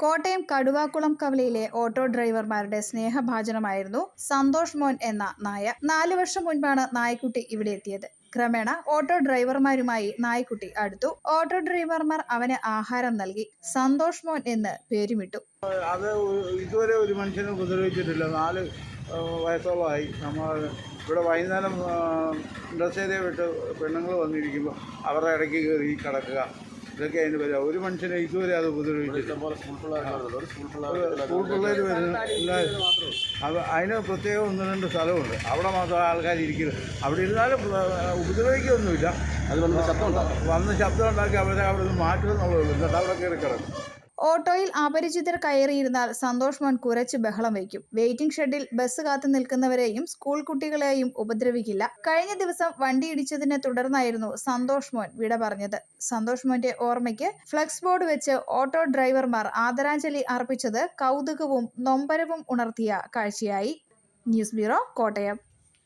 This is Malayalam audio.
കോട്ടയം കടുവാക്കുളം കവലയിലെ ഓട്ടോ ഡ്രൈവർമാരുടെ സ്നേഹഭാജനമായിരുന്നു സന്തോഷ് മോൻ എന്ന നായ. നാല് വർഷം മുൻപാണ് നായക്കുട്ടി ഇവിടെ എത്തിയത്. ക്രമേണ ഓട്ടോ ഡ്രൈവർമാരുമായി നായ്ക്കുട്ടി അടുത്തു. ഓട്ടോ ഡ്രൈവർമാർ അവന് ആഹാരം നൽകി. സന്തോഷ് മോൻ എന്ന് പേരുമിട്ടു. അത് ഇതുവരെ ഒരു മനുഷ്യനെ ഉപദ്രവിച്ചിട്ടില്ല. നാല് വയസ്സോളമായി. നമ്മൾ ഇവിടെ വൈകുന്നേരം ഇൻഡസ്ട്രിയിലെ വിട്ട് പെണ്ണുങ്ങൾ വന്നിരിക്കുമ്പോൾ അവരുടെ ഇടയ്ക്ക് കയറി കിടക്കുക. ഇതൊക്കെ അതിന് വരാം ഒരു മനുഷ്യനെ ഇതുവരെ അത് ഉപദ്രവിച്ചിട്ടില്ല. സ്കൂൾ പിള്ളേർ വരുന്ന എല്ലാവരും അത് അതിന് പ്രത്യേകം ഒന്ന് രണ്ട് സ്ഥലമുണ്ട്. അവിടെ മാത്രം ആൾക്കാർ ഇരിക്കുന്നത് അവിടെ ഇരുന്നാലും ഉപദ്രവിക്കൊന്നുമില്ല. ഉപദ്രവിക്കുകയൊന്നുമില്ല അത് വന്ന് ശബ്ദം ഉണ്ടാകും വന്ന് ശബ്ദം ഉണ്ടാക്കി അവരെ അവിടെ നിന്ന് മാറ്റുക എന്നുള്ളൂ എന്നിട്ട് അവിടെ കയറി കിടക്കും. ഓട്ടോയിൽ അപരിചിതർ കയറിയിരുന്നാൽ സന്തോഷ് മോൻ കുറച്ച് ബഹളം വയ്ക്കും. വെയിറ്റിംഗ് ഷെഡിൽ ബസ് കാത്തു നിൽക്കുന്നവരെയും സ്കൂൾ കുട്ടികളെയും ഉപദ്രവിക്കില്ല. കഴിഞ്ഞ ദിവസം വണ്ടി ഇടിച്ചതിനെ തുടർന്നായിരുന്നു സന്തോഷ് മോൻ വിട പറഞ്ഞത്. സന്തോഷ് മോന്റെ ഓർമ്മയ്ക്ക് ഫ്ലക്സ് ബോർഡ് വെച്ച് ഓട്ടോ ഡ്രൈവർമാർ ആദരാഞ്ജലി അർപ്പിച്ചത് കൗതുകവും നൊമ്പരവും ഉണർത്തിയ കാഴ്ചയായി. News bureau Kottayam.